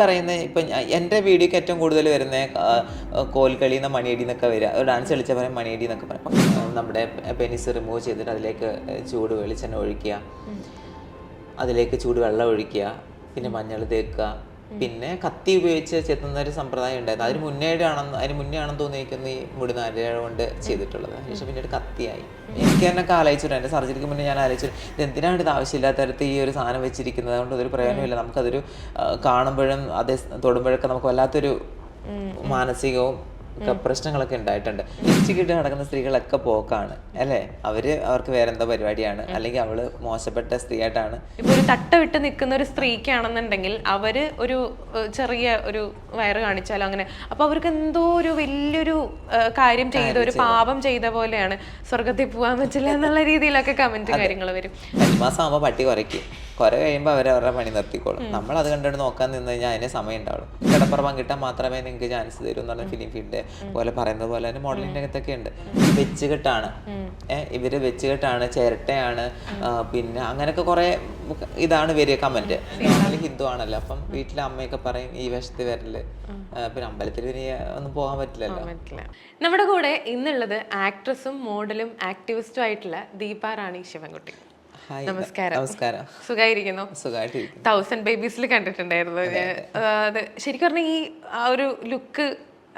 പറയുന്ന ഇപ്പൊ എന്റെ വീഡിയോക്ക് ഏറ്റവും കൂടുതൽ വരുന്ന കോൽക്കളി എന്ന മണിയടി എന്നൊക്കെ വരിക ഒരു ഡാൻസ് കളിച്ച പറയും. മണിയടി എന്നൊക്കെ പറയും നമ്മുടെ പെനിസ് റിമൂവ് ചെയ്തിട്ട് അതിലേക്ക് ചൂട് വെളിച്ചെണ്ണ ഒഴിക്കുക. അതിലേക്ക് ചൂട് വെള്ളം ഒഴിക്കുക. പിന്നെ മഞ്ഞൾ തേക്കുക. പിന്നെ കത്തി ഉപയോഗിച്ച് ചെത്തുന്ന ഒരു സമ്പ്രദായം ഉണ്ടായിരുന്നു. അതിന് മുന്നേ ആണെന്ന് അതിന് മുന്നേ ആണെന്ന് തോന്നിയിരിക്കുന്ന ഈ മുടിനാരിഴ കൊണ്ട് ചെയ്തിട്ടുള്ളത്. അതിനുശേഷം പിന്നീട് കത്തിയായി. എനിക്ക് തന്നെ ഒക്കെ ആലോചിച്ചിട്ടുണ്ട്. എന്റെ സർജറിക്ക് മുന്നേ ഞാൻ ആലോചിച്ചു ഇത് എന്തിനാണ് ഇത് ആവശ്യമില്ലാത്ത തരത്തിൽ ഈ ഒരു സാധനം വെച്ചിരിക്കുന്നത്? അതുകൊണ്ട് അതൊരു പ്രയോജനമില്ല നമുക്കതൊരു കാണുമ്പോഴും അതേ തൊടുമ്പോഴൊക്കെ നമുക്ക് വല്ലാത്തൊരു മാനസികവും ഒക്കെ പ്രശ്നങ്ങളൊക്കെ ഉണ്ടായിട്ടുണ്ട്. ലിപ്സ്റ്റിക്കിട്ട് നടക്കുന്ന സ്ത്രീകളൊക്കെ പോക്കാണ് അല്ലേ? അവർ അവർക്ക് വേറെ എന്തോ പരിപാടിയാണ് അല്ലെങ്കിൽ അവൾ മോശപ്പെട്ട സ്ത്രീയായിട്ടാണ്. ഇപ്പൊ ഒരു തട്ട വിട്ട് നിൽക്കുന്ന ഒരു സ്ത്രീക്കാണെന്നുണ്ടെങ്കിൽ അവർ ഒരു ചെറിയ ഒരു വയറ് കാണിച്ചാലോ അങ്ങനെ. അപ്പൊ അവർക്ക് എന്തോ ഒരു വലിയൊരു കാര്യം ചെയ്ത ഒരു പാപം ചെയ്ത പോലെയാണ് സ്വർഗത്തിൽ പോകാൻ പറ്റില്ല എന്നുള്ള രീതിയിലൊക്കെ കമന്റ് കാര്യങ്ങൾ വരും. പട്ടി കുറയ്ക്കും. കുറെ കഴിയുമ്പോൾ അവർ അവരുടെ പണി നിർത്തിക്കോളും. നമ്മൾ അത് കണ്ടിട്ട് നോക്കാൻ നിന്ന് കഴിഞ്ഞാൽ അതിന് സമയം ഉണ്ടാവുള്ളൂ കിടപ്പുറം കിട്ടാൻ മാത്രമേ നിങ്ങൾക്ക് ചാൻസ് തരൂ എന്ന് പറഞ്ഞ ഫിലിം ഫീൽഡ് പോലെ പറയുന്നത് പോലെ തന്നെ മോഡലിന്റെ അകത്തൊക്കെ ഉണ്ട്. വെച്ചുകെട്ടാണ്. ഇവർ വെച്ചുകെട്ടാണ് ചിരട്ടയാണ് പിന്നെ അങ്ങനെയൊക്കെ കുറെ ഇതാണ് വരിക കമന്റ് ഹിന്ദു ആണല്ലോ അപ്പം വീട്ടിലെ അമ്മയൊക്കെ പറയും ഈ വശത്ത് വരൽ. പിന്നെ അമ്പലത്തിൽ ഒന്നും പോകാൻ പറ്റില്ലല്ലോ. നമ്മുടെ കൂടെ ഇന്നുള്ളത് ആക്ട്രസും മോഡലും ആക്ടിവിസ്റ്റും ആയിട്ടുള്ള ദീപ റാണി ശിവൻകുട്ടി. നമസ്കാരം. നമസ്കാരം. സുഖായിരിക്കുന്നു. സുഖമായിട്ടിരിക്കുന്നു തൗസൻഡ് ബേബീസിൽ കണ്ടിട്ടുണ്ടായിരുന്നു. അത് ശരിക്കും പറഞ്ഞാൽ ഈ ആ ഒരു ലുക്ക്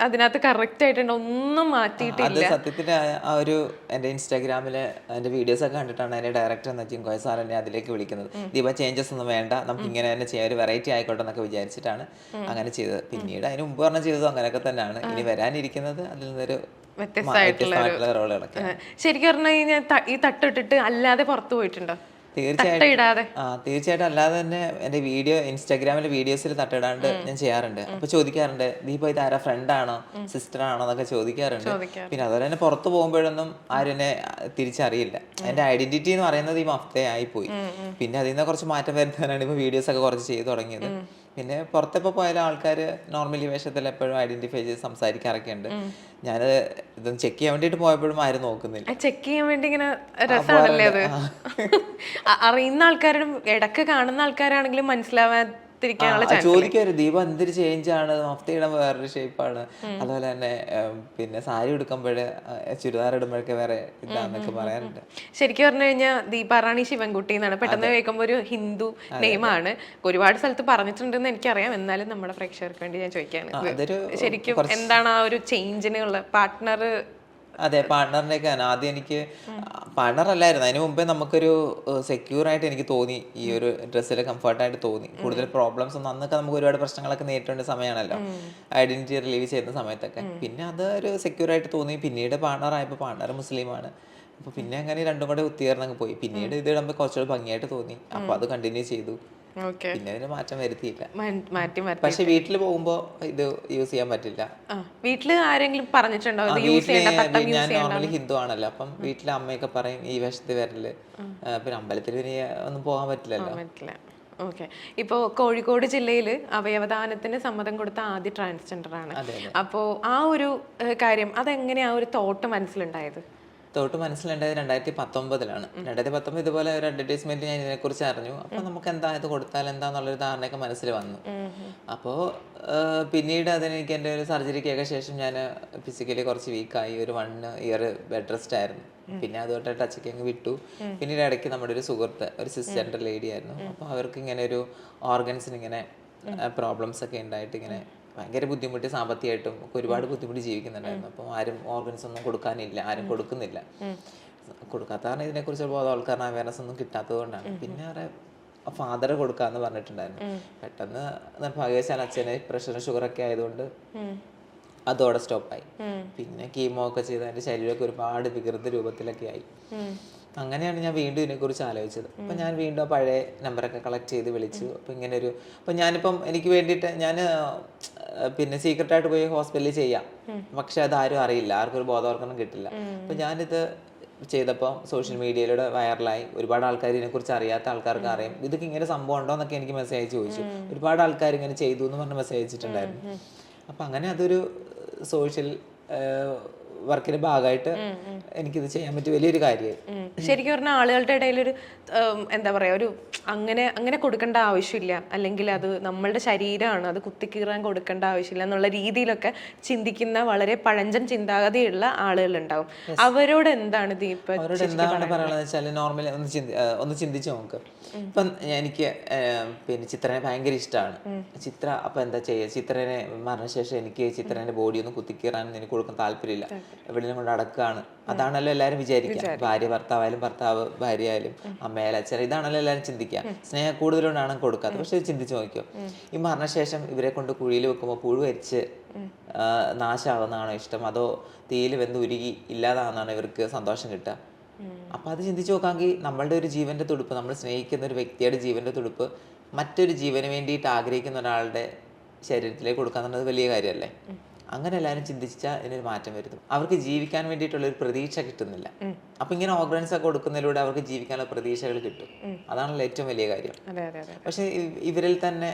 അതിനകത്ത് കറക്റ്റ് ആയിട്ടുണ്ട്. ഒന്നും മാറ്റിയിട്ടില്ല. സത്യത്തിൽ ആ ഒരു എന്റെ ഇൻസ്റ്റാഗ്രാമിലെ എന്റെ വീഡിയോസ് ഒക്കെ കണ്ടിട്ടാണ് എന്റെ ഡയറക്ടർ എന്ന ജിങ്കോയ സാർ എന്നെ അതിലേക്ക് വിളിക്കുന്നത്. ദീപ ചേഞ്ചസ് ഒന്നും വേണ്ട. നമുക്ക് ഇങ്ങനെ തന്നെ ചെയ്യാം. ഒരു വെറൈറ്റി ആയിക്കോട്ടെ എന്നൊക്കെ വിചാരിച്ചിട്ടാണ് അങ്ങനെ ചെയ്തത്. പിന്നീട് അതിന് മുമ്പ് പറഞ്ഞ ചെയ്തതും അങ്ങനെയൊക്കെ തന്നെയാണ്. ഇനി വരാനിരിക്കുന്നത് അതിൽ നിന്നൊരു വ്യത്യസ്തമായിട്ടുള്ള റോളുകളൊക്കെ. ശരിക്കും പറഞ്ഞു കഴിഞ്ഞാൽ ഈ തട്ടിട്ടിട്ട് അല്ലാതെ പുറത്തു പോയിട്ടുണ്ടോ? തീർച്ചയായിട്ടും. ആ തീർച്ചയായിട്ടും അല്ലാതെ തന്നെ എന്റെ വീഡിയോ ഇൻസ്റ്റാഗ്രാമിലെ വീഡിയോസിൽ തട്ടിടാണ്ട് ഞാൻ ചെയ്യാറുണ്ട്. അപ്പൊ ചോദിക്കാറുണ്ട് ദീപ ഇത് ആരാ ഫ്രണ്ട് ആണോ സിസ്റ്റർ ആണോ എന്നൊക്കെ ചോദിക്കാറുണ്ട്. പിന്നെ അതുപോലെ തന്നെ പുറത്ത് പോകുമ്പോഴൊന്നും ആരും എന്നെ തിരിച്ചറിയില്ല. എന്റെ ഐഡന്റിറ്റി എന്ന് പറയുന്നത് ഈ മഫ്തേ ആയിപ്പോയി. പിന്നെ അതിൽ നിന്ന് കുറച്ച് മാറ്റം വരുത്താനാണ് ഇപ്പൊ വീഡിയോസ് ഒക്കെ കുറച്ച് ചെയ്തു തുടങ്ങിയത്. പിന്നെ പുറത്തെപ്പോ പോയാലും ആൾക്കാർ നോർമലി വേഷത്തിൽ എപ്പോഴും ഐഡന്റിഫൈ ചെയ്ത് സംസാരിക്കാറൊക്കെ ഉണ്ട് ഞാൻ ഇതൊന്ന് ചെക്ക് ചെയ്യാൻ വേണ്ടിട്ട് പോയപ്പോഴും ആരും നോക്കുന്നില്ല. ചെക്ക് ചെയ്യാൻ വേണ്ടി ഇങ്ങനെ രസമാണല്ലേ അത്? അറിയുന്ന ആൾക്കാരും ഇടയ്ക്ക് കാണുന്ന ആൾക്കാരാണെങ്കിലും മനസ്സിലാവാതിരിക്കാനുള്ള ആ, ചോദിക്കാറ് ദീപ എന്തൊരു ചേഞ്ച് ആണ്. മഫ്തയുടെ വേറൊരു ഷേപ്പാണ് അതുപോലെ തന്നെ പിന്നെ സാരി എടുക്കുമ്പോഴേ ചുരിദാർ ഇടുമ്പോഴൊക്കെ വേറെ ഇതാന്നൊക്കെ പറയാറുണ്ട്. ശരിക്കും പറഞ്ഞു കഴിഞ്ഞാൽ ദീപാറാണി ശിവൻകുട്ടി എന്നാണ്. പെട്ടെന്ന് കേൾക്കുമ്പോൾ ഒരു ഹിന്ദു നെയ്മാണ്. ഒരുപാട് സ്ഥലത്ത് പറഞ്ഞിട്ടുണ്ടെന്ന് എനിക്കറിയാം. എന്നാലും നമ്മുടെ പ്രേക്ഷകർക്ക് വേണ്ടി ഞാൻ ചോദിക്കാണ്. ശരിക്കും എന്താണ് ആ ഒരു ചേഞ്ചിനുള്ള പാർട്ട്ണർ അതെ പാർട്ട്ണറിന്റെ ഒക്കെ ആദ്യം എനിക്ക് പാർട്ണർ അല്ലായിരുന്നു. അതിന് മുമ്പേ നമുക്കൊരു സെക്യൂർ ആയിട്ട് എനിക്ക് തോന്നി. ഈ ഒരു ഡ്രസ്സിൽ കംഫർട്ടായിട്ട് തോന്നി. കൂടുതൽ പ്രോബ്ലംസ് ഒന്നും അന്നൊക്കെ നമുക്ക് ഒരുപാട് പ്രശ്നങ്ങളൊക്കെ നേരിട്ടേണ്ട സമയമാണല്ലോ. ഐഡന്റിറ്റി റിലീവ് ചെയ്യുന്ന സമയത്തൊക്കെ. പിന്നെ അത് ഒരു സെക്യൂർ ആയിട്ട് തോന്നി. പിന്നീട് പാർട്ണർ ആയപ്പോൾ പാർട്ണർ മുസ്ലിമാണ്. അപ്പൊ പിന്നെ അങ്ങനെ രണ്ടും കൂടെ ഒത്തുചേർന്നങ്ങ് പോയി. പിന്നീട് ഇത് ഇടുമ്പോൾ കുറച്ചുകൂടെ ഭംഗിയായിട്ട് തോന്നി. അപ്പൊ അത് കണ്ടിന്യൂ ചെയ്തു. പിന്നെ അതിന് മാറ്റം വരുത്തിയില്ല. പക്ഷെ വീട്ടിൽ പോകുമ്പോൾ ഇത് യൂസ് ചെയ്യാൻ പറ്റില്ല. ആ വീട്ടിൽ ആരെങ്കിലും പറഞ്ഞിട്ടുണ്ടോ? ഞാൻ നോർമലി ഹിന്ദു ആണല്ലോ. അപ്പം വീട്ടിലെ അമ്മയൊക്കെ പറയും ഈ വേഷത്തിൽ വരൽ. പിന്നെ അമ്പലത്തിൽ പിന്നെ ഒന്നും പോകാൻ പറ്റില്ലല്ലോ. പറ്റില്ല. ഓക്കെ. ഇപ്പോൾ കോഴിക്കോട് ജില്ലയിൽ അവയവദാനത്തിന് സമ്മതം കൊടുത്ത ആദ്യ ട്രാൻസ്ജെൻഡർ ആണ് അപ്പോ അപ്പോൾ ആ ഒരു കാര്യം അതെങ്ങനെയാ ആ ഒരു തോട്ട് മനസ്സിലുണ്ടായത്? തൊട്ട് മനസ്സിലുണ്ടായത് രണ്ടായിരത്തി പത്തൊമ്പതിലാണ് രണ്ടായിരത്തി പത്തൊമ്പത് ഇതുപോലെ ഒരു അഡ്വർടൈസ്മെന്റ് ഞാൻ ഇതിനെക്കുറിച്ച് അറിഞ്ഞു. അപ്പൊ നമുക്ക് എന്താ ഇത് കൊടുത്താൽ എന്താന്നുള്ളൊരു ധാരണയൊക്കെ മനസ്സിൽ വന്നു. അപ്പോൾ പിന്നീട് അതിന് എനിക്ക് എന്റെ ഒരു സർജറിക്കൊക്കെ ശേഷം ഞാൻ ഫിസിക്കലി കുറച്ച് വീക്കായി ഒരു വൺ ഇയർ ബെഡ് റെസ്റ്റ് ആയിരുന്നു. പിന്നെ അതുകൊണ്ട് ടച്ചൊക്കെ അങ്ങ് വിട്ടു. പിന്നീട് ഇടയ്ക്ക് നമ്മുടെ ഒരു സുഹൃത്ത് ഒരു സിസ്റ്ററിന്റെ ലേഡി ആയിരുന്നു. അപ്പോൾ അവർക്ക് ഇങ്ങനെ ഒരു ഓർഗൻസിന് ഇങ്ങനെ പ്രോബ്ലംസ് ഒക്കെ ഉണ്ടായിട്ട് ഇങ്ങനെ ഭയങ്കര ബുദ്ധിമുട്ടി സാമ്പത്തികമായിട്ടും ഒക്കെ ഒരുപാട് ബുദ്ധിമുട്ട് ജീവിക്കുന്നുണ്ടായിരുന്നു. അപ്പം ആരും ഓർഗൻസ് ഒന്നും കൊടുക്കാനില്ല ആരും കൊടുക്കുന്നില്ല. കൊടുക്കാത്ത കാരണം ഇതിനെക്കുറിച്ച് ബോധവൽക്കരണം അവയർനെസ് ഒന്നും കിട്ടാത്തത് കൊണ്ടാണ് പിന്നെ അവരെ ഫാദർ കൊടുക്കാന്ന് പറഞ്ഞിട്ടുണ്ടായിരുന്നു. പെട്ടെന്ന് നിർഭാഗ്യവശാൽ അച്ഛന് പ്രഷർ ഷുഗർ ഒക്കെ ആയതുകൊണ്ട് അതോടെ സ്റ്റോപ്പായി പിന്നെ കീമോ ഒക്കെ ചെയ്ത് എന്റെ ശരീരമൊക്കെ ഒരുപാട് വികൃത രൂപത്തിലൊക്കെ ആയി. അങ്ങനെയാണ് ഞാൻ വീണ്ടും ഇതിനെക്കുറിച്ച് ആലോചിച്ചത്. അപ്പം ഞാൻ വീണ്ടും പഴയ നമ്പറൊക്കെ കളക്ട് ചെയ്ത് വിളിച്ചു. അപ്പം ഇങ്ങനെ ഒരു അപ്പം ഞാനിപ്പം എനിക്ക് വേണ്ടിയിട്ട് ഞാൻ പിന്നെ സീക്രട്ടായിട്ട് പോയി ഹോസ്പിറ്റലിൽ ചെയ്യാം. പക്ഷെ അതാരും ആരും അറിയില്ല. ആർക്കും ഒരു ബോധവൽക്കരണം കിട്ടില്ല. അപ്പം ഞാനിത് ചെയ്തപ്പോൾ സോഷ്യൽ മീഡിയയിലൂടെ വൈറലായി ഒരുപാട് ആൾക്കാർ ഇതിനെക്കുറിച്ച് അറിയാത്ത ആൾക്കാർക്ക് അറിയാം. ഇതൊക്കെ ഇങ്ങനെ സംഭവം ഉണ്ടോ? എന്നൊക്കെ എനിക്ക് മെസ്സേജ് ചോദിച്ചു. ഒരുപാട് ആൾക്കാർ ഇങ്ങനെ ചെയ്തു എന്ന് പറഞ്ഞ് മെസ്സേജ് അയച്ചിട്ടുണ്ടായിരുന്നു അപ്പം അങ്ങനെ അതൊരു സോഷ്യൽ വർക്കിന്റെ ഭാഗമായിട്ട് എനിക്കിത് ചെയ്യാൻ പറ്റിയ വലിയൊരു കാര്യമായി ശരിക്കും പറഞ്ഞാൽ ആളുകളുടെ ഇടയിൽ ഒരു എന്താ പറയാ ഒരു അങ്ങനെ അങ്ങനെ കൊടുക്കേണ്ട ആവശ്യമില്ല. അല്ലെങ്കിൽ അത് നമ്മളുടെ ശരീരമാണ് അത് കുത്തിക്കീറാൻ കൊടുക്കേണ്ട ആവശ്യമില്ല എന്നുള്ള രീതിയിലൊക്കെ ചിന്തിക്കുന്ന വളരെ പഴഞ്ചൻ ചിന്താഗതിയുള്ള ആളുകളുണ്ടാവും. അവരോട് എന്താണ് ദീപ അവരോട് എന്താണ് വെച്ചാൽ നോർമലി ഒന്ന് ചിന്തി ഒന്ന് ചിന്തിച്ചു നോക്ക്. ഇപ്പം എനിക്ക് പിന്നെ ചിത്രനെ ഭയങ്കര ഇഷ്ടമാണ് ചിത്ര അപ്പൊ എന്താ ചെയ്യുക ചിത്രനെ മരണശേഷം എനിക്ക് ചിത്രന്റെ ബോഡി ഒന്ന് കുത്തിക്കീറാൻ എനിക്ക് കൊടുക്കാൻ താല്പര്യമില്ല. എവിടെയും കൊണ്ട് അടക്കുകയാണ് അതാണല്ലോ എല്ലാവരും വിചാരിക്കുക ഭാര്യ ഭർത്താവായാലും ഭർത്താവ് ഭാര്യ ആയാലും അമ്മയായാലും അച്ഛൻ ഇതാണല്ലോ എല്ലാവരും ചിന്തിക്കുക സ്നേഹം കൂടുതലുകൊണ്ടാണ് കൊടുക്കാത്തത് പക്ഷെ ഇത് ചിന്തിച്ചു നോക്കിയോ? ഈ മരണശേഷം ഇവരെ കൊണ്ട് കുഴിയിൽ വെക്കുമ്പോൾ പുഴു വരിച്ച് നാശമാകുന്നതാണോ ഇഷ്ടം? അതോ തീയിൽ വെന്ത് ഉരുകി ഇല്ലാതാകുന്നതാണോ ഇവർക്ക് സന്തോഷം കിട്ടുക? അപ്പൊ അത് ചിന്തിച്ചു നോക്കാമെങ്കിൽ നമ്മളുടെ ഒരു ജീവന്റെ തുടുപ്പ് നമ്മൾ സ്നേഹിക്കുന്ന ഒരു വ്യക്തിയുടെ ജീവന്റെ തുടുപ്പ് മറ്റൊരു ജീവന് വേണ്ടിയിട്ട് ആഗ്രഹിക്കുന്ന ഒരാളുടെ ശരീരത്തിലേക്ക് കൊടുക്കാന്നുള്ളത് വലിയ കാര്യമല്ലേ? അങ്ങനെ എല്ലാവരും ചിന്തിച്ചാൽ ഇതിനൊരു മാറ്റം വരുന്നു. അവർക്ക് ജീവിക്കാൻ വേണ്ടിയിട്ടുള്ള ഒരു പ്രതീക്ഷ കിട്ടുന്നില്ല. അപ്പൊ ഇങ്ങനെ ഓർഗൻസ് ഒക്കെ കൊടുക്കുന്നതിലൂടെ അവർക്ക് ജീവിക്കാനുള്ള പ്രതീക്ഷകൾ കിട്ടും. അതാണല്ലോ ഏറ്റവും വലിയ കാര്യം. പക്ഷെ ഇവരിൽ തന്നെ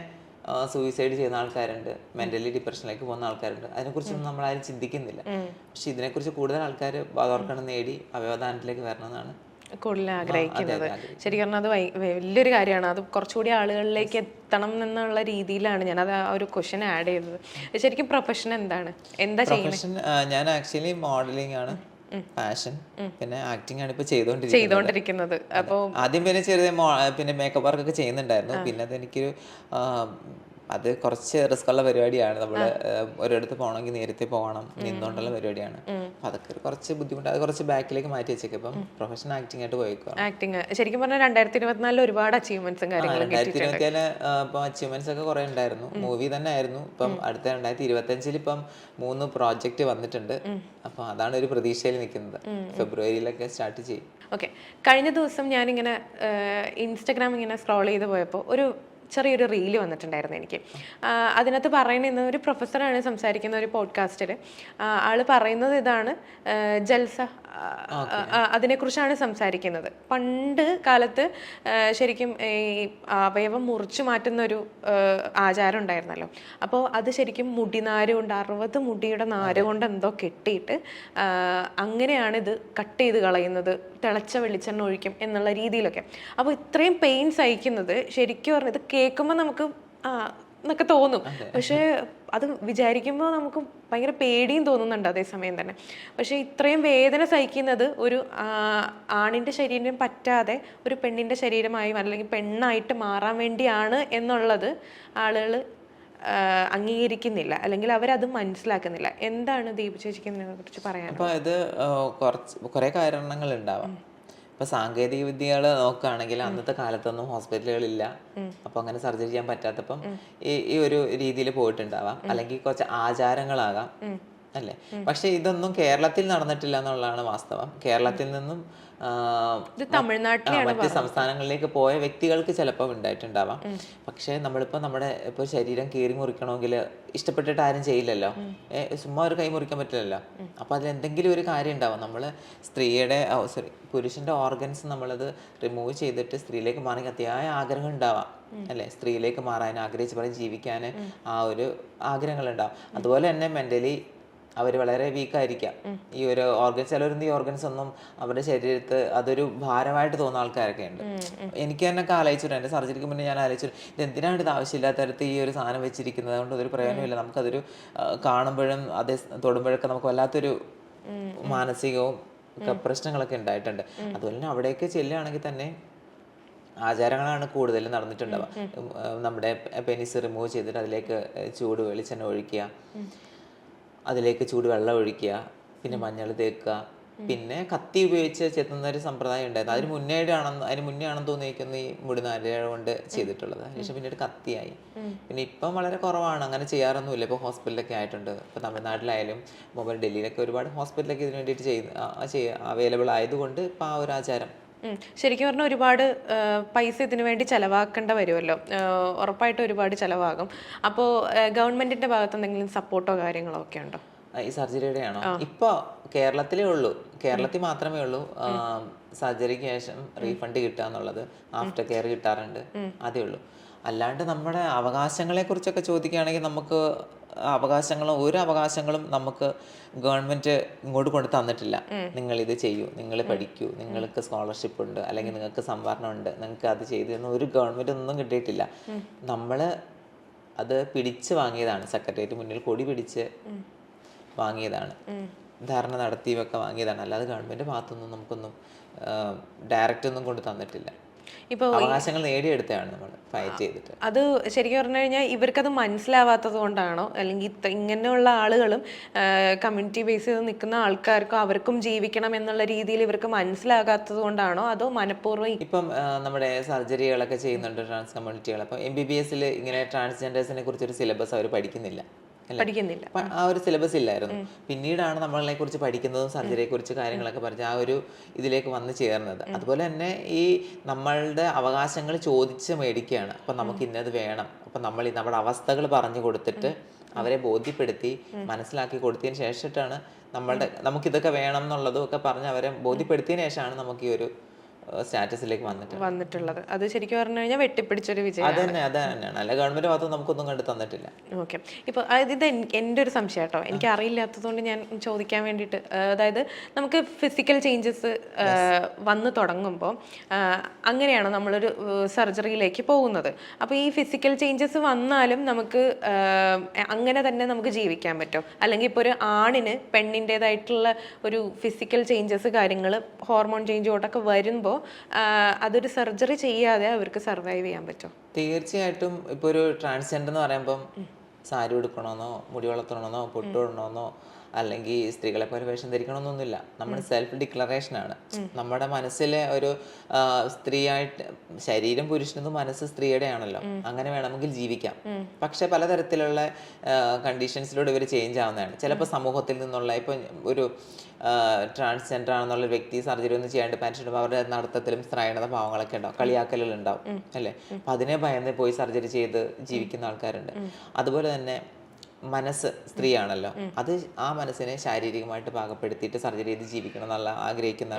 സൂയിസൈഡ് ചെയ്യുന്ന ആൾക്കാരുണ്ട് മെന്റലി ഡിപ്രഷനിലേക്ക് പോകുന്ന ആൾക്കാരുണ്ട്. അതിനെക്കുറിച്ചൊന്നും നമ്മൾ ആരും ചിന്തിക്കുന്നില്ല. പക്ഷെ ഇതിനെക്കുറിച്ച് കൂടുതൽ ആൾക്കാർ ബോധവൽക്കരണം നേടി അവയവദാനത്തിലേക്ക് വരണമെന്നാണ് കൂടുതൽ ആഗ്രഹിക്കുന്നത്. ശരി ശരിക്കും പറഞ്ഞാൽ അത് വലിയൊരു കാര്യമാണ്. അത് കുറച്ചുകൂടി ആളുകളിലേക്ക് എത്തണം എന്നുള്ള രീതിയിലാണ് ഞാൻ അത് ആ ഒരു ക്വസ്റ്റ്യൻ ആഡ് ചെയ്തത്. ശരിക്കും പ്രൊഫഷൻ എന്താണ്? എന്താ ചെയ്യുന്നത് ഞാൻ ആക്ച്വലി മോഡലിംഗ് ആണ്. ഫാഷൻ പിന്നെ ആക്ടിങ് ആണ് ഇപ്പൊ ചെയ്തോണ്ടിരിക്കുന്നത്. അപ്പോൾ ആദ്യം പിന്നെ ചെറിയ പിന്നെ മേക്കപ്പ് വർക്ക് ഒക്കെ ചെയ്യുന്നുണ്ടായിരുന്നു. പിന്നെ അത് എനിക്കൊരു അത് കുറച്ച് റിസ്ക് ഉള്ള പരിപാടിയാണ്. നമ്മൾ ഒരിടത്ത് പോകണമെങ്കിൽ നേരത്തെ പോകണം. നിന്നോണ്ടുള്ള പരിപാടിയാണ്. അപ്പൊ അതൊക്കെ കുറച്ച് ബുദ്ധിമുട്ട് അത് കുറച്ച് ബാക്കിലേക്ക് മാറ്റി വെച്ചേക്കും. ഇപ്പം പ്രൊഫഷണൽ ആക്ടിംഗ് ആയിട്ട് പോയിക്കോ ആക്ടിങ് ശരിക്കും പറഞ്ഞാൽ രണ്ടായിരത്തി ഇരുപത്തിനാലിൽ ഒരുപാട് അച്ചീവ്മെന്റ്സും കാര്യങ്ങളും രണ്ടായിരത്തി ഇരുപത്തിയാൽ ഇപ്പം അച്ചീവ്മെന്റ്സ് ഒക്കെ കുറെ ഉണ്ടായിരുന്നു. മൂവി തന്നെ ആയിരുന്നു. ഇപ്പം അടുത്ത രണ്ടായിരത്തി ഇരുപത്തി അഞ്ചിൽ ഇപ്പം മൂന്ന് പ്രോജക്റ്റ് വന്നിട്ടുണ്ട്. അപ്പൊ അതാണ് ഒരു പ്രതീക്ഷയിൽ നിൽക്കുന്നത്. ഫെബ്രുവരിയിലൊക്കെ സ്റ്റാർട്ട് ചെയ്യും. ഓക്കെ കഴിഞ്ഞ ദിവസം ഞാനിങ്ങനെ ഇൻസ്റ്റഗ്രാം ഇങ്ങനെ സ്ക്രോൾ ചെയ്ത് പോയപ്പോൾ ഒരു ചെറിയൊരു റീൽ വന്നിട്ടുണ്ടായിരുന്നു എനിക്ക്. അതിനകത്ത് പറയുന്ന ഒരു പ്രൊഫസറാണ് സംസാരിക്കുന്ന ഒരു പോഡ്കാസ്റ്റിൽ ആൾ പറയുന്നത് ഇതാണ് ജൽസ അതിനെക്കുറിച്ചാണ് സംസാരിക്കുന്നത്. പണ്ട് കാലത്ത് ശരിക്കും ഈ അവയവം മുറിച്ചു മാറ്റുന്ന ഒരു ആചാരം ഉണ്ടായിരുന്നല്ലോ. അപ്പോൾ അത് ശരിക്കും മുടിനാര് കൊണ്ട് അറുപത് മുടിയുടെ നാര് കൊണ്ട് എന്തോ കെട്ടിയിട്ട് അങ്ങനെയാണ് ഇത് കട്ട് ചെയ്ത് കളയുന്നത്. തിളച്ച വെളിച്ചെണ്ണ ഒഴിക്കും എന്നുള്ള രീതിയിലൊക്കെ. അപ്പോൾ ഇത്രയും പെയിൻ സഹിക്കുന്നത് ശരിക്കും പറഞ്ഞത് ഇത് കേൾക്കുമ്പോൾ നമുക്ക് എന്നൊക്കെ തോന്നും. പക്ഷേ അത് വിചാരിക്കുമ്പോൾ നമുക്ക് ഭയങ്കര പേടിയും തോന്നുന്നുണ്ട് അതേസമയം തന്നെ. പക്ഷേ ഇത്രയും വേദന സഹിക്കുന്നത് ഒരു ആണിന്റെ ശരീരം പറ്റാതെ ഒരു പെണ്ണിന്റെ ശരീരമായി അല്ലെങ്കിൽ പെണ്ണായിട്ട് മാറാൻ വേണ്ടിയാണ് എന്നുള്ളത് ആളുകൾ അംഗീകരിക്കുന്നില്ല. അല്ലെങ്കിൽ അവരത് മനസ്സിലാക്കുന്നില്ല. എന്താണ് ദീപ ചേച്ചിക്ക് കുറിച്ച് പറയാൻ അപ്പോൾ ഇത് കുറച്ച് കുറേ കാരണങ്ങൾ ഉണ്ടാവാം. ഇപ്പൊ സാങ്കേതിക വിദ്യകൾ നോക്കുകയാണെങ്കിൽ അന്നത്തെ കാലത്തൊന്നും ഹോസ്പിറ്റലുകളില്ല. അപ്പൊ അങ്ങനെ സർജറി ചെയ്യാൻ പറ്റാത്തപ്പം ഈ ഈ ഒരു രീതിയിൽ പോയിട്ടുണ്ടാവാം. അല്ലെങ്കിൽ കുറച്ച് ആചാരങ്ങളാകാം. അല്ലേ? പക്ഷെ ഇതൊന്നും കേരളത്തിൽ നടന്നിട്ടില്ല എന്നുള്ളതാണ് വാസ്തവം. കേരളത്തിൽ നിന്നും മറ്റ് സംസ്ഥാനങ്ങളിലേക്ക് പോയ വ്യക്തികൾക്ക് ചിലപ്പോൾ ഉണ്ടായിട്ടുണ്ടാവാം. പക്ഷേ നമ്മളിപ്പോൾ നമ്മുടെ ഇപ്പോൾ ശരീരം കീറി മുറിക്കണമെങ്കിൽ ഇഷ്ടപ്പെട്ടിട്ട് ആരും ചെയ്യില്ലല്ലോ. ചുമ്മാ ഒരു കൈ മുറിക്കാൻ പറ്റില്ലല്ലോ. അപ്പൊ അതിൽ എന്തെങ്കിലും ഒരു കാര്യം ഉണ്ടാവും. നമ്മൾ സ്ത്രീയുടെ സോറി പുരുഷന്റെ ഓർഗൻസ് നമ്മളത് റിമൂവ് ചെയ്തിട്ട് സ്ത്രീയിലേക്ക് മാറി അതിയായ ആഗ്രഹം ഉണ്ടാവാം. അല്ലെ? സ്ത്രീയിലേക്ക് മാറാൻ ആഗ്രഹിച്ച് പറഞ്ഞ് ജീവിക്കാൻ ആ ഒരു ആഗ്രഹങ്ങൾ ഉണ്ടാവും അതുപോലെ തന്നെ മെന്റലി അവർ വളരെ വീക്കായിരിക്കാം. ഈ ഒരു ഓർഗൻസ് ചിലവരും ഈ ഓർഗൻസ് ഒന്നും അവരുടെ ശരീരത്ത് അതൊരു ഭാരമായിട്ട് തോന്നുന്ന ആൾക്കാരൊക്കെ ഉണ്ട്. എനിക്ക് തന്നെ ഒക്കെ ആലോചിച്ചിട്ടുണ്ട്. എന്റെ സർജറിക്ക് മുന്നേ ഞാൻ ആലോചിച്ചു. ഇത് എന്തിനാണ് ഇത് ആവശ്യമില്ലാത്ത തരത്തിൽ ഈ ഒരു സാധനം വെച്ചിരിക്കുന്നത്? അതുകൊണ്ട് ഒരു പ്രയോജനമില്ല. നമുക്കതൊരു കാണുമ്പോഴും അത് തൊടുമ്പോഴൊക്കെ നമുക്ക് വല്ലാത്തൊരു മാനസികവും പ്രശ്നങ്ങളൊക്കെ ഉണ്ടായിട്ടുണ്ട്. അതുപോലെ തന്നെ അവിടേക്ക് ചെല്ലുകയാണെങ്കിൽ തന്നെ ആചാരങ്ങളാണ് കൂടുതലും നടന്നിട്ടുണ്ടാവുക. നമ്മുടെ പെനിസ് റിമൂവ് ചെയ്തിട്ട് അതിലേക്ക് ചൂട് വെളിച്ചെണ്ണ ഒഴിക്കുക. അതിലേക്ക് ചൂട് വെള്ളം ഒഴിക്കുക പിന്നെ മഞ്ഞൾ തേക്കുക പിന്നെ കത്തി ഉപയോഗിച്ച് ചെത്തുന്ന ഒരു സമ്പ്രദായം ഉണ്ടായിരുന്നു. അതിന് മുന്നേ ആണെന്ന് അതിന് മുന്നേ ആണെന്ന് തോന്നിയിരിക്കുന്ന ഈ മുടിനാര കൊണ്ട് ചെയ്തിട്ടുള്ളത്. അതിനുശേഷം പിന്നീട് കത്തിയായി. പിന്നെ ഇപ്പം വളരെ കുറവാണ്. അങ്ങനെ ചെയ്യാറൊന്നുമില്ല. ഇപ്പോൾ ഹോസ്പിറ്റലൊക്കെ ആയിട്ടുണ്ട്. ഇപ്പോൾ തമിഴ്നാട്ടിലായാലും മുമ്പ് ഡൽഹിയിലൊക്കെ ഒരുപാട് ഹോസ്പിറ്റലൊക്കെ ഇതിന് വേണ്ടിയിട്ട് ചെയ്ത് അവൈലബിൾ ആയതുകൊണ്ട് ഇപ്പോൾ ആ ഒരു ആചാരം. ശരിക്കും പറഞ്ഞാൽ ഒരുപാട് പൈസ ഇതിനു വേണ്ടി ചെലവാക്കേണ്ട വരുമല്ലോ ഉറപ്പായിട്ട് ഒരുപാട് ചിലവാകും. അപ്പോൾ ഗവൺമെന്റിന്റെ ഭാഗത്ത് എന്തെങ്കിലും സപ്പോർട്ടോ കാര്യങ്ങളോ ഒക്കെ ഉണ്ടോ? ഈ സർജറിയുടെ ആണോ? ഇപ്പൊ കേരളത്തിലേ ഉള്ളൂ. കേരളത്തിൽ മാത്രമേ ഉള്ളൂ. സർജറിക്ക് ശേഷം റീഫണ്ട് കിട്ടുക എന്നുള്ളത് ആഫ്റ്റർ കെയർ കിട്ടാറുണ്ട്. അതേ ഉള്ളൂ. അല്ലാണ്ട് നമ്മുടെ അവകാശങ്ങളെ കുറിച്ചൊക്കെ ചോദിക്കുകയാണെങ്കിൽ നമുക്ക് അവകാശങ്ങളും ഒരു അവകാശങ്ങളും നമുക്ക് ഗവൺമെന്റ് ഇങ്ങോട്ട് കൊണ്ട് തന്നിട്ടില്ല. നിങ്ങൾ ഇത് ചെയ്യൂ നിങ്ങൾ പഠിക്കൂ നിങ്ങൾക്ക് സ്കോളർഷിപ്പ് ഉണ്ട് അല്ലെങ്കിൽ നിങ്ങൾക്ക് സംവരണം ഉണ്ട് നിങ്ങൾക്ക് അത് ചെയ്തു എന്ന് ഒരു ഗവൺമെന്റ് ഒന്നും കിട്ടിയിട്ടില്ല. നമ്മൾ അത് പിടിച്ച് വാങ്ങിയതാണ് സെക്രട്ടേറിയറ്റ് മുന്നിൽ കൊടി പിടിച്ച് വാങ്ങിയതാണ്. ധാരണ നടത്തിയൊക്കെ വാങ്ങിയതാണ്. അല്ലാതെ ഗവൺമെന്റ് ഭാഗത്തുനിന്നും നമുക്കൊന്നും ഡയറക്റ്റ് ഒന്നും കൊണ്ട് തന്നിട്ടില്ല. ഇപ്പോൾ അവകാശങ്ങൾ നേടിയെടുത്തതാണ് നമ്മൾ ഫൈറ്റ് ചെയ്തിട്ട്. അത് ശരിക്കും പറഞ്ഞു കഴിഞ്ഞാൽ ഇവർക്കത് മനസ്സിലാവാത്തത് കൊണ്ടാണോ? അല്ലെങ്കിൽ ഇങ്ങനെയുള്ള ആളുകളും കമ്മ്യൂണിറ്റി ബേസ് ചെയ്ത് നിൽക്കുന്ന ആൾക്കാർക്കും അവർക്കും ജീവിക്കണം എന്നുള്ള രീതിയിൽ ഇവർക്ക് മനസ്സിലാകാത്തത് കൊണ്ടാണോ? അതോ മനഃപൂർവം ഇപ്പം നമ്മുടെ സർജറികളൊക്കെ ചെയ്യുന്നുണ്ട് ട്രാൻസ് കമ്മ്യൂണിറ്റികൾ അപ്പം എം ബി ബി എസിൽ ഇങ്ങനെ ട്രാൻസ്ജെൻഡേഴ്സിനെ കുറിച്ചൊരു സിലബസ് അവർ പഠിക്കുന്നില്ല? പഠിക്കുന്നില്ല. ആ ഒരു സിലബസ് ഇല്ലായിരുന്നു. പിന്നീടാണ് നമ്മളെ കുറിച്ച് പഠിക്കുന്നതും സർജറിയെ കുറിച്ച് കാര്യങ്ങളൊക്കെ പറഞ്ഞ് ആ ഒരു ഇതിലേക്ക് വന്ന് ചേർന്നത്. അതുപോലെ തന്നെ ഈ നമ്മളുടെ അവകാശങ്ങൾ ചോദിച്ച് മേടിക്കുകയാണ്. അപ്പൊ നമുക്ക് ഇന്നത് വേണം. അപ്പൊ നമ്മൾ നമ്മുടെ അവസ്ഥകൾ പറഞ്ഞു കൊടുത്തിട്ട് അവരെ ബോധ്യപ്പെടുത്തി മനസ്സിലാക്കി കൊടുത്തതിന് ശേഷിട്ടാണ് നമ്മളുടെ നമുക്കിതൊക്കെ വേണം എന്നുള്ളതും ഒക്കെ പറഞ്ഞ് അവരെ ബോധ്യപ്പെടുത്തിയതിന് ശേഷമാണ് നമുക്ക് ഈ ഒരു സ്റ്റാറ്റസിലേക്ക് വന്നിട്ട് വന്നിട്ടുള്ളത്. അത് ശരിക്കും പറഞ്ഞു കഴിഞ്ഞാൽ വെട്ടിപ്പിടിച്ചൊരു വിജയം അത് തന്നെ അത് തന്നെയാണ് അല്ല ഗവൺമെന്റ് ഭാഗത്ത് നമുക്കൊന്നും കണ്ടു തന്നിട്ടില്ല. ഓക്കെ. ഇപ്പോൾ ഇത് എന്റെ എന്റെ ഒരു സംശയം കേട്ടോ. എനിക്ക് അറിയില്ലാത്തതുകൊണ്ട് ഞാൻ ചോദിക്കാൻ വേണ്ടിട്ട് അതായത് നമുക്ക് ഫിസിക്കൽ ചേഞ്ചസ് വന്നു തുടങ്ങുമ്പോൾ അങ്ങനെയാണ് നമ്മളൊരു സർജറിയിലേക്ക് പോകുന്നത്. അപ്പോൾ ഈ ഫിസിക്കൽ ചേഞ്ചസ് വന്നാലും നമുക്ക് അങ്ങനെ തന്നെ നമുക്ക് ജീവിക്കാൻ പറ്റും. അല്ലെങ്കിൽ ഇപ്പോൾ ഒരു ആണിന് പെണ്ണിന്റെതായിട്ടുള്ള ഒരു ഫിസിക്കൽ ചേഞ്ചസ് കാര്യങ്ങൾ ഹോർമോൺ ചേഞ്ചോട്ടൊക്കെ വരുമ്പോൾ അതൊരു സർജറി ചെയ്യാതെ അവർക്ക് സർവൈവ് ചെയ്യാൻ പറ്റും തീർച്ചയായിട്ടും ഇപ്പോൾ ഒരു ട്രാൻസ്ജെൻഡർ എന്ന് പറയുമ്പം സാരി ഉടുക്കണമെന്നോ മുടി വളർത്തണമെന്നോ പൊട്ടിടണമെന്നോ അല്ലെങ്കിൽ സ്ത്രീകളെ പോലെ വേഷം ധരിക്കണമെന്നൊന്നുമില്ല നമ്മുടെ സെൽഫ് ഡിക്ലറേഷൻ ആണ്. നമ്മുടെ മനസ്സിലെ ഒരു സ്ത്രീ സ്ത്രീയായിട്ട് ശരീരം പുരുഷനത് മനസ്സ് സ്ത്രീയുടെ ആണല്ലോ അങ്ങനെ വേണമെങ്കിൽ ജീവിക്കാം. പക്ഷെ പലതരത്തിലുള്ള കണ്ടീഷൻസിലൂടെ ഇവർ ചേഞ്ച് ആവുന്നതാണ്. ചിലപ്പോൾ സമൂഹത്തിൽ നിന്നുള്ള ഇപ്പൊ ഒരു ട്രാൻസ്ജെൻഡർ ആണെന്നുള്ള വ്യക്തി സർജറി ഒന്നും ചെയ്യാണ്ട് പെൻഷൻ അവരുടെ നടത്തത്തിലും സ്ത്രൈണത ഭാവങ്ങളൊക്കെ ഉണ്ടാവും. കളിയാക്കലുകൾ ഉണ്ടാവും അല്ലേ? അപ്പൊ അതിനെ ഭയന്ന് പോയി സർജറി ചെയ്ത് ജീവിക്കുന്ന ആൾക്കാരുണ്ട്. അതുപോലെ തന്നെ മനസ്സ് സ്ത്രീയാണല്ലോ. അത് ആ മനസ്സിനെ ശാരീരികമായിട്ട് പാകപ്പെടുത്തിയിട്ട് സർജറി ചെയ്ത് ജീവിക്കണം എന്നുള്ള ആഗ്രഹിക്കുന്ന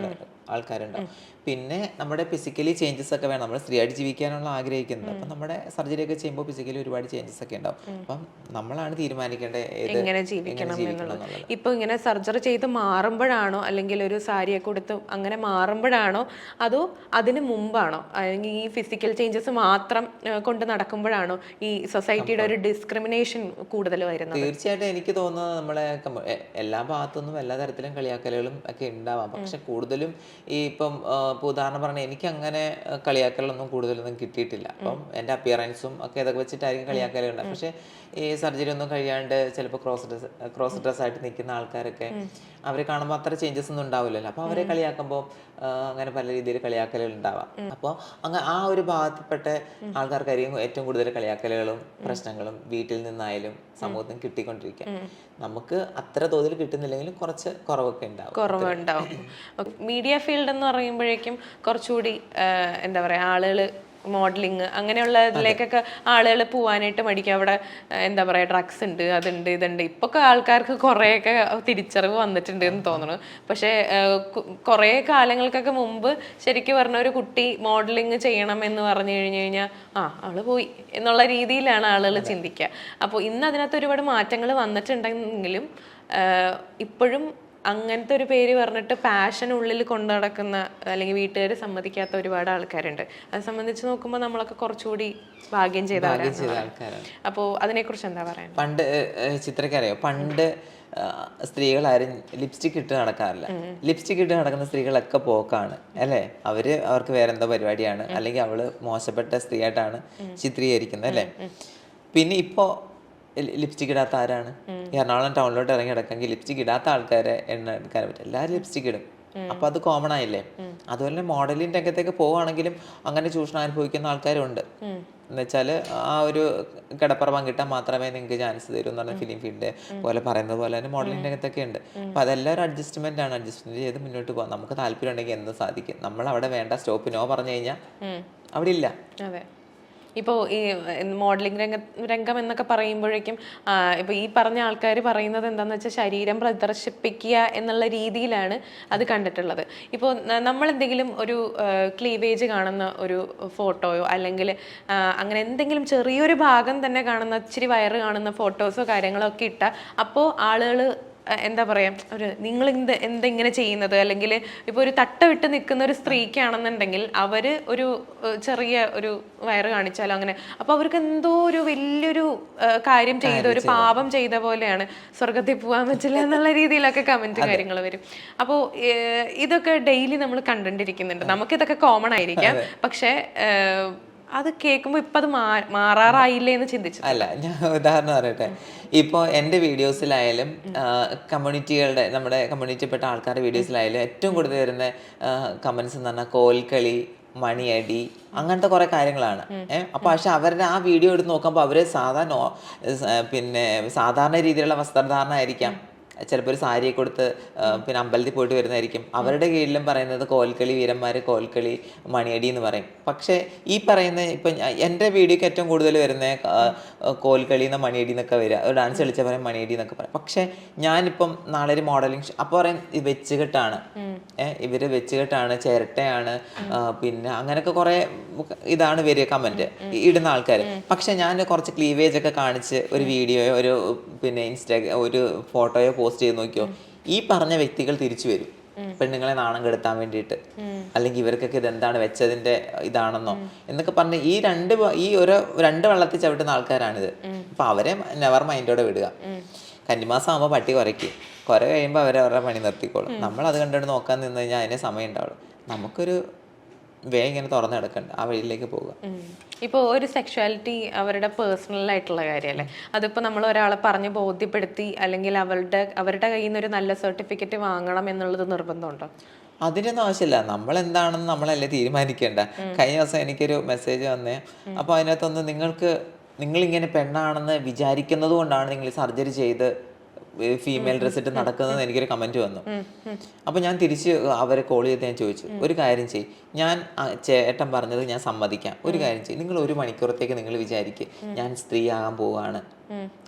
ആൾക്കാരുണ്ടാവും പിന്നെ നമ്മുടെ ഫിസിക്കലി ചേഞ്ചസ് ഒക്കെ വേണം. നമ്മൾ സ്ത്രീയായിട്ട് ജീവിക്കാനുള്ള ആഗ്രഹിക്കുന്നത്. അപ്പം നമ്മുടെ സർജറി ഒക്കെ ചെയ്യുമ്പോൾ ഫിസിക്കലി ഒരുപാട് ചേഞ്ചസ് ഒക്കെ ഉണ്ടാവും. അപ്പം നമ്മളാണ് തീരുമാനിക്കേണ്ടത് എങ്ങനെ ജീവിക്കണം എന്നുള്ളത്. എന്നുള്ളത് ഇപ്പൊ ഇങ്ങനെ സർജറി ചെയ്ത് മാറുമ്പോഴാണോ അല്ലെങ്കിൽ ഒരു സാരിയൊക്കെ കൊടുത്ത് അങ്ങനെ മാറുമ്പോഴാണോ? അതോ അതിന് മുമ്പാണോ? അല്ലെങ്കിൽ ഈ ഫിസിക്കൽ ചേഞ്ചസ് മാത്രം കൊണ്ട് നടക്കുമ്പോഴാണോ ഈ സൊസൈറ്റിയുടെ ഒരു ഡിസ്ക്രിമിനേഷൻ കൂടുതൽ വരുന്നത്? തീർച്ചയായിട്ടും എനിക്ക് തോന്നുന്നത് നമ്മളെ എല്ലാ ഭാഗത്തുനിന്നും എല്ലാ തരത്തിലും കളിയാക്കലുകളും ഒക്കെ ഉണ്ടാവാം. പക്ഷെ കൂടുതലും ഈ ഇപ്പം ആ, ഇപ്പൊ ഉദാഹരണം പറഞ്ഞാൽ എനിക്ക് അങ്ങനെ കളിയാക്കലൊന്നും കൂടുതലൊന്നും കിട്ടിയിട്ടില്ല. അപ്പം എന്റെ അപ്പിയറൻസും ഒക്കെ ഇതൊക്കെ വെച്ചിട്ടായിരിക്കും കളിയാക്കലുണ്ട്. പക്ഷെ ഈ സർജറി ഒന്നും കഴിയാണ്ട് ചിലപ്പോൾ ക്രോസ് ഡ്രസ് ക്രോസ് ഡ്രസ്സായിട്ട് നിൽക്കുന്ന ആൾക്കാരൊക്കെ അവരെ കാണുമ്പോൾ അത്ര ചേഞ്ചസ് ഒന്നും ഉണ്ടാവില്ലല്ലോ. അപ്പോൾ അവരെ കളിയാക്കുമ്പോൾ അങ്ങനെ പല രീതിയിൽ കളിയാക്കലുകൾ ഉണ്ടാവാം. അപ്പോൾ അങ്ങ് ആ ഒരു ഭാഗത്തിൽപ്പെട്ട ആൾക്കാർക്കായിരിക്കും ഏറ്റവും കൂടുതൽ കളിയാക്കലുകളും പ്രശ്നങ്ങളും വീട്ടിൽ നിന്നായാലും സമൂഹത്തിൽ നിന്ന് കിട്ടിക്കൊണ്ടിരിക്കുക നമുക്ക് അത്ര തോതിൽ കിട്ടുന്നില്ലെങ്കിലും കുറച്ച് കുറവൊക്കെ ഉണ്ടാവും. കുറവുണ്ടാവും മീഡിയ ഫീൽഡ് എന്ന് പറയുമ്പോഴേക്കും കുറച്ചുകൂടി എന്താ പറയാ ആളുകൾ മോഡലിങ് അങ്ങനെയുള്ള ഇതിലേക്കൊക്കെ ആളുകൾ പോവാനായിട്ട് മടിക്കും. അവിടെ എന്താ പറയാ ഡ്രഗ്സ് ഉണ്ട് അതുണ്ട് ഇതുണ്ട്. ഇപ്പൊക്കെ ആൾക്കാർക്ക് കുറേയൊക്കെ തിരിച്ചറിവ് വന്നിട്ടുണ്ട് എന്ന് തോന്നുന്നു. പക്ഷേ കുറെ കാലങ്ങൾക്കൊക്കെ മുമ്പ് ശരിക്കും പറഞ്ഞ ഒരു കുട്ടി മോഡലിങ് ചെയ്യണം എന്ന് പറഞ്ഞു കഴിഞ്ഞു കഴിഞ്ഞാൽ ആ അവൾ പോയി എന്നുള്ള രീതിയിലാണ് ആളുകൾ ചിന്തിക്കുക അപ്പോൾ ഇന്ന് അതിനകത്ത് ഒരുപാട് മാറ്റങ്ങൾ വന്നിട്ടുണ്ടെങ്കിലും ഇപ്പോഴും അങ്ങനത്തെ ഒരു പേര് പറഞ്ഞിട്ട് പാഷൻ ഉള്ളിൽ കൊണ്ടു നടക്കുന്ന അല്ലെങ്കിൽ വീട്ടുകാർ സമ്മതിക്കാത്ത ഒരുപാട് ആൾക്കാരുണ്ട്. അത് സംബന്ധിച്ച് നോക്കുമ്പോൾ നമ്മളൊക്കെ കുറച്ചുകൂടി ഭാഗ്യം ചെയ്ത ആൾക്കാരാണ്. അപ്പോൾ അതിനെക്കുറിച്ച് എന്താ പറയാ പണ്ട് ചിത്രക്കറിയോ പണ്ട് സ്ത്രീകൾ ആരും ലിപ്സ്റ്റിക് ഇട്ട് നടക്കാറില്ല. ലിപ്സ്റ്റിക് ഇട്ട് നടക്കുന്ന സ്ത്രീകളൊക്കെ പോക്കാണ് അല്ലേ? അവർ അവർക്ക് വേറെ എന്തോ പരിപാടിയാണ് അല്ലെങ്കിൽ അവൾ മോശപ്പെട്ട സ്ത്രീയായിട്ടാണ് ചിത്രീകരിക്കുന്നത് അല്ലേ? പിന്നെ ഇപ്പോ ലിപ്സ്റ്റിക് ഇടാത്ത ആരാണ്? എറണാകുളം ടൗണിലോട്ട് ഇറങ്ങി നടക്കെങ്കിൽ ലിപ്സ്റ്റിക് ഇടാത്ത ആൾക്കാരെ എണ്ണ എടുക്കാൻ പറ്റും. എല്ലാവരും ലിപ്സ്റ്റിക് ഇടും. അപ്പൊ അത് കോമൺ ആയില്ലേ? അതുപോലെ തന്നെ മോഡലിംഗ് രംഗത്തേക്ക് പോവുകയാണെങ്കിലും അങ്ങനെ ചൂഷണം അനുഭവിക്കുന്ന ആൾക്കാരുണ്ട്. എന്നുവെച്ചാൽ ആ ഒരു കിടപ്പറ പങ്കിട്ടാൽ മാത്രമേ നിങ്ങൾക്ക് ചാൻസ് തരൂ എന്ന് പറഞ്ഞ ഫിലിം ഫീൽഡ് പോലെ പറയുന്നത് പോലെ തന്നെ മോഡലിംഗ് രംഗത്തൊക്കെ ഉണ്ട്. അപ്പൊ അതെല്ലാം ഒരു അഡ്ജസ്റ്റ്മെന്റ് ആണ്. അഡ്ജസ്റ്റ്മെന്റ് ചെയ്ത് മുന്നോട്ട് പോകാം നമുക്ക് താല്പര്യം ഉണ്ടെങ്കിൽ എന്തും സാധിക്കും? നമ്മൾ അവിടെ വേണ്ട സ്റ്റോപ്പ് നോ പറഞ്ഞു കഴിഞ്ഞാൽ അവിടെ ഇല്ല. ഇപ്പോൾ ഈ മോഡലിംഗ് രംഗ രംഗം എന്നൊക്കെ പറയുമ്പോഴേക്കും ഇപ്പോൾ ഈ പറഞ്ഞ ആൾക്കാർ പറയുന്നത് എന്താണെന്ന് വെച്ചാൽ ശരീരം പ്രദർശിപ്പിക്കുക എന്നുള്ള രീതിയിലാണ് അത് കണ്ടിട്ടുള്ളത്. ഇപ്പോൾ നമ്മൾ എന്തെങ്കിലും ഒരു ക്ലീവേജ് കാണുന്ന ഒരു ഫോട്ടോയോ അല്ലെങ്കിൽ അങ്ങനെ എന്തെങ്കിലും ചെറിയൊരു ഭാഗം തന്നെ കാണുന്ന ഇച്ചിരി വയറ് കാണുന്ന ഫോട്ടോസോ കാര്യങ്ങളോ ഒക്കെ ഇട്ടാൽ അപ്പോൾ ആളുകൾ എന്താ പറയാ ഒരു നിങ്ങൾ എന്ത് എന്തെങ്ങനെ ചെയ്യുന്നത്? അല്ലെങ്കിൽ ഇപ്പോൾ ഒരു തട്ട വിട്ട് നിൽക്കുന്ന ഒരു സ്ത്രീക്കാണെന്നുണ്ടെങ്കിൽ അവർ ഒരു ചെറിയ ഒരു വയറ് കാണിച്ചാലോ അങ്ങനെ. അപ്പൊ അവർക്ക് എന്തോ ഒരു വലിയൊരു കാര്യം ചെയ്ത ഒരു പാപം ചെയ്ത പോലെയാണ് സ്വർഗത്തിൽ പോകാൻ പറ്റില്ല എന്നുള്ള രീതിയിലൊക്കെ കമന്റ് കാര്യങ്ങൾ വരും. അപ്പോൾ ഇതൊക്കെ ഡെയിലി നമ്മൾ കണ്ടുകൊണ്ടിരിക്കുന്നുണ്ട്. നമുക്കിതൊക്കെ കോമൺ ആയിരിക്കാം. പക്ഷെ അത് കേൾക്കുമ്പോൾ ഇപ്പം അത് മാറാറായില്ലേ എന്ന് ചിന്തിച്ചു. അല്ല ഞാൻ ഉദാഹരണം പറയട്ടെ. ഇപ്പോൾ എന്റെ വീഡിയോസിലായാലും കമ്മ്യൂണിറ്റികളുടെ നമ്മുടെ കമ്മ്യൂണിറ്റിപ്പെട്ട ആൾക്കാരുടെ വീഡിയോസിലായാലും ഏറ്റവും കൂടുതൽ വരുന്ന കമൻസ് എന്ന് പറഞ്ഞാൽ കോൽക്കളി മണിയടി അങ്ങനത്തെ കുറെ കാര്യങ്ങളാണ്. ഏഹ് അപ്പൊ പക്ഷെ അവരുടെ ആ വീഡിയോ എടുത്ത് നോക്കുമ്പോൾ അവർ സാധാരണ പിന്നെ സാധാരണ രീതിയിലുള്ള വസ്ത്രധാരണ ആയിരിക്കാം. ചിലപ്പോൾ ഒരു സാരിയെ കൊടുത്ത് പിന്നെ അമ്പലത്തിൽ പോയിട്ട് വരുന്നതായിരിക്കും. അവരുടെ കീഴിലും പറയുന്നത് കോൽക്കളി വീരന്മാർ കോൽക്കളി മണിയടി എന്ന് പറയും. പക്ഷേ ഈ പറയുന്ന ഇപ്പം എന്റെ വീഡിയോക്ക് ഏറ്റവും കൂടുതൽ വരുന്ന കോൽക്കളി എന്ന മണിയടി എന്നൊക്കെ വരിക. ഒരു ഡാൻസ് കളിച്ച പറയും മണിയടി എന്നൊക്കെ പറയും. പക്ഷേ ഞാനിപ്പം നാളെ ഒരു മോഡലിംഗ് അപ്പോൾ പറയും ഇത് വെച്ചുകെട്ടാണ്. ഏഹ് ഇവർ വെച്ചുകെട്ടാണ് ചിരട്ടയാണ് പിന്നെ അങ്ങനെയൊക്കെ കുറെ ഇതാണ് വരിക കമന്റ് ഇടുന്ന ആൾക്കാർ പക്ഷെ ഞാൻ കുറച്ച് ക്ലീവേജ് ഒക്കെ കാണിച്ച് ഒരു വീഡിയോയോ ഒരു പിന്നെ ഇൻസ്റ്റാ ഒരു ഫോട്ടോയോ പോസ്റ്റ് ചെയ്ത് നോക്കിയോ? ഈ പറഞ്ഞ വ്യക്തികൾ തിരിച്ചു വരും. പെണ്ണുങ്ങളെ നാണം കെടുത്താൻ വേണ്ടിയിട്ട്. അല്ലെങ്കിൽ ഇവർക്കൊക്കെ ഇതെന്താണ് വെച്ചതിന്റെ ഇതാണെന്നോ? എന്നൊക്കെ പറഞ്ഞ് ഈ രണ്ട് ഈ ഒരു രണ്ട് വെള്ളത്തിൽ ചവിട്ടുന്ന ആൾക്കാരാണിത്. അപ്പൊ അവരെ നെവർ മൈൻഡോടെ വിടുക. കന്നിമാസം ആകുമ്പോൾ പട്ടി കുറയ്ക്കും. കുറെ കഴിയുമ്പോൾ അവരെ അവരുടെ പണി നിർത്തിക്കോളും. നമ്മൾ അത് കണ്ടുകൊണ്ട് നോക്കാൻ നിന്ന് കഴിഞ്ഞാൽ അതിന് സമയം ഉണ്ടാവുള്ളൂ നമുക്കൊരു വേ ഇങ്ങനെ തുറന്നു കിടക്കണ്ട ആ വഴിയിലേക്ക് പോവുക. ഇപ്പോൾ ഒരു സെക്ഷുവാലിറ്റി അവരുടെ പേഴ്സണൽ ആയിട്ടുള്ള കാര്യമല്ലേ അതിപ്പോൾ നമ്മൾ ഒരാളെ പറഞ്ഞ് ബോധ്യപ്പെടുത്തി അല്ലെങ്കിൽ അവരുടെ അവരുടെ കയ്യിൽ നിന്ന് ഒരു നല്ല സർട്ടിഫിക്കറ്റ് വാങ്ങണം എന്നുള്ളത് നിർബന്ധമുണ്ടോ? അതിനൊന്നും ആവശ്യമില്ല. നമ്മൾ എന്താണെന്ന് നമ്മളല്ലേ തീരുമാനിക്കേണ്ട. കഴിഞ്ഞ ദിവസം എനിക്കൊരു മെസ്സേജ് വന്നേ. അപ്പോൾ അതിനകത്തൊന്ന് നിങ്ങൾക്ക് നിങ്ങളിങ്ങനെ പെണ്ണാണെന്ന് വിചാരിക്കുന്നത് കൊണ്ടാണ് നിങ്ങൾ സർജറി ചെയ്ത് ഫീമെയിൽ ഡ്രസ് ഇട്ട് നടക്കുന്നത് എനിക്കൊരു കമന്റ് വന്നു. അപ്പൊ ഞാൻ തിരിച്ച് അവരെ കോൾ ചെയ്ത് ഞാൻ ചോദിച്ചു ഒരു കാര്യം ചെയ്യും. ഞാൻ ചേട്ടൻ പറഞ്ഞത് ഞാൻ സമ്മതിക്കാം. ഒരു കാര്യം ചെയ്യും. നിങ്ങൾ ഒരു മണിക്കൂറത്തേക്ക് നിങ്ങൾ വിചാരിക്കുക ഞാൻ സ്ത്രീ ആകാൻ പോവാണ്.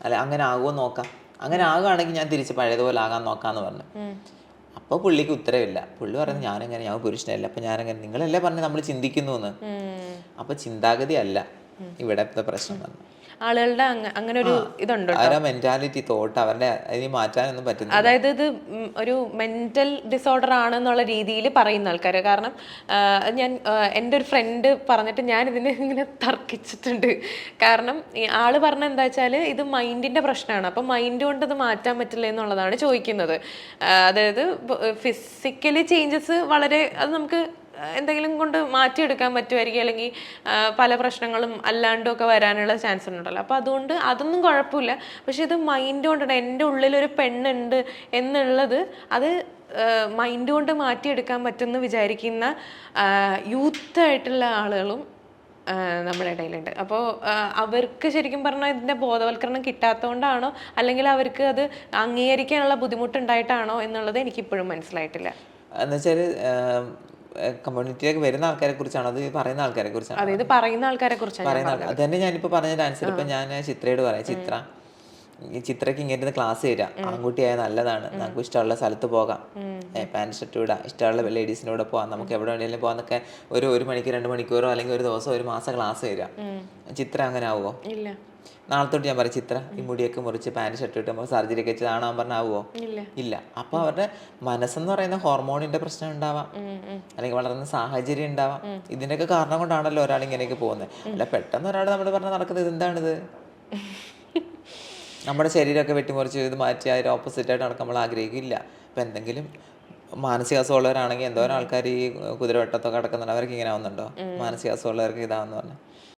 അല്ല അങ്ങനെ ആകുമോ നോക്കാം. അങ്ങനെ ആകുകയാണെങ്കിൽ ഞാൻ തിരിച്ച് പഴയതുപോലെ ആകാൻ നോക്കാന്ന് പറഞ്ഞു. അപ്പോൾ പുള്ളിക്ക് ഉത്തരവില്ല പുള്ളി പറഞ്ഞു ഞാനെങ്ങനെ ഞാൻ പുരുഷനല്ല. അപ്പൊ ഞാനെങ്ങനെ നിങ്ങളല്ലേ പറഞ്ഞ് നമ്മൾ ചിന്തിക്കുന്നു എന്ന്. അപ്പൊ ചിന്താഗതി അല്ല. ഇവിടത്തെ പ്രശ്നം വന്നു. ആളുകളുടെ അങ്ങനെ ഒരു ഇതുണ്ട്? മെന്റാലിറ്റി തോട്ട് അവരുടെ അതിന് മാറ്റാനൊന്നും പറ്റുന്നില്ല. അതായത് ഇത് ഒരു മെന്റൽ ഡിസോർഡർ ആണെന്നുള്ള രീതിയിൽ പറയുന്ന ആൾക്കാർ കാരണം ഞാൻ എന്റെ ഒരു ഫ്രണ്ട് പറഞ്ഞിട്ട് ഞാൻ ഇതിനെ ഇങ്ങനെ തർക്കിച്ചിട്ടുണ്ട്. കാരണം ആൾ പറഞ്ഞ എന്താ വെച്ചാൽ ഇത് മൈൻഡിന്റെ പ്രശ്നമാണ്. അപ്പം മൈൻഡ് കൊണ്ട് ഇത് മാറ്റാൻ പറ്റില്ല എന്നുള്ളതാണ് ചോദിക്കുന്നത്. അതായത് ഫിസിക്കലി ചേഞ്ചസ് വളരെ അത് നമുക്ക് എന്തെങ്കിലും കൊണ്ട് മാറ്റിയെടുക്കാൻ പറ്റുമായിരിക്കും. അല്ലെങ്കിൽ പല പ്രശ്നങ്ങളും അല്ലാണ്ടും ഒക്കെ വരാനുള്ള ചാൻസ് ഉണ്ടല്ലോ. അപ്പോൾ അതുകൊണ്ട് അതൊന്നും കുഴപ്പമില്ല. പക്ഷെ ഇത് മൈൻഡ് കൊണ്ടാണ്. എന്റെ ഉള്ളിലൊരു പെണ്ണുണ്ട് എന്നുള്ളത് അത് മൈൻഡ് കൊണ്ട് മാറ്റിയെടുക്കാൻ പറ്റുമെന്ന് വിചാരിക്കുന്ന യൂത്ത് ആയിട്ടുള്ള ആളുകളും നമ്മുടെ ഇടയിലുണ്ട്. അപ്പോൾ അവർക്ക് ശരിക്കും പറഞ്ഞാൽ ഇതിന്റെ ബോധവൽക്കരണം കിട്ടാത്തതുകൊണ്ടാണോ? അല്ലെങ്കിൽ അവർക്ക് അത് അംഗീകരിക്കാനുള്ള ബുദ്ധിമുട്ടുണ്ടായിട്ടാണോ എന്നുള്ളത് എനിക്കിപ്പോഴും മനസ്സിലായിട്ടില്ല. എന്നുവെച്ചാൽ കമ്മ്യൂണിറ്റിയിലേക്ക് വരുന്ന ആൾക്കാരെ കുറിച്ചാണ് അത് പറയുന്ന ആൾക്കാരെ കുറിച്ചാണ് പറയുന്ന ആൾക്കാരെ കുറിച്ചാണ് പറയുന്ന അത് തന്നെ ഞാനിപ്പോ പറഞ്ഞ ആൻസർ ഇപ്പൊ ഞാൻ ചിത്രയോട് പറയാം. ചിത്ര. ഈ ചിത്രക്ക് ഇങ്ങനെ ക്ലാസ് തരാം. ആൺകുട്ടിയായ നല്ലതാണ്. നമുക്ക് ഇഷ്ടമുള്ള സ്ഥലത്ത് പോകാം. പാന്റ് ഷർട്ട് ഇടാം. ഇഷ്ടമുള്ള ലേഡീസിന്റെ കൂടെ പോകാം. നമുക്ക് എവിടെ വേണമെങ്കിലും പോകാന്നൊക്കെ ഒരു ഒരു മണിക്കൂർ രണ്ട് മണിക്കൂറോ അല്ലെങ്കിൽ ഒരു ദിവസം ഒരു മാസം ക്ലാസ് തരാം. ചിത്രം അങ്ങനെ ആവുമോ ഇല്ല. നാളെ തൊട്ട് ഞാൻ പറയും ചിത്ര ഈ മുടിയൊക്കെ മുറിച്ച് പാന്റ് ഷർട്ട് ഇട്ട് നമ്മൾ സർജറി ഒക്കെ ചെയ്താണോ പറഞ്ഞാവോ ഇല്ല. അപ്പൊ അവരുടെ മനസ്സെന്ന് പറയുന്ന ഹോർമോണിന്റെ പ്രശ്നം ഉണ്ടാവാം. അല്ലെങ്കിൽ വളർന്ന സാഹചര്യം ഉണ്ടാവാം. ഇതിന്റെയൊക്കെ കാരണം കൊണ്ടാണല്ലോ ഒരാൾ ഇങ്ങനെയൊക്കെ പോകുന്നത്. അല്ല പെട്ടെന്ന് ഒരാൾ നമ്മൾ പറഞ്ഞ നടക്കുന്നത് എന്താണിത് നമ്മുടെ ശരീരമൊക്കെ വെട്ടിമുറിച്ച് ഇത് മാറ്റി അതിന് ഓപ്പോസിറ്റ് ആയിട്ട് നടക്കാൻ നമ്മൾ ആഗ്രഹിക്കില്ല. അപ്പം എന്തെങ്കിലും മാനസികാസുള്ളവരാണെങ്കിൽ എന്തോരം ആൾക്കാർ ഈ കുതിരവട്ടത്തൊക്കെ കിടക്കുന്നുണ്ട് അവർക്ക് ഇങ്ങനെ ആവുന്നുണ്ടോ? മാനസികാസുള്ളവർക്ക് ഇതാവെന്ന് പറഞ്ഞു.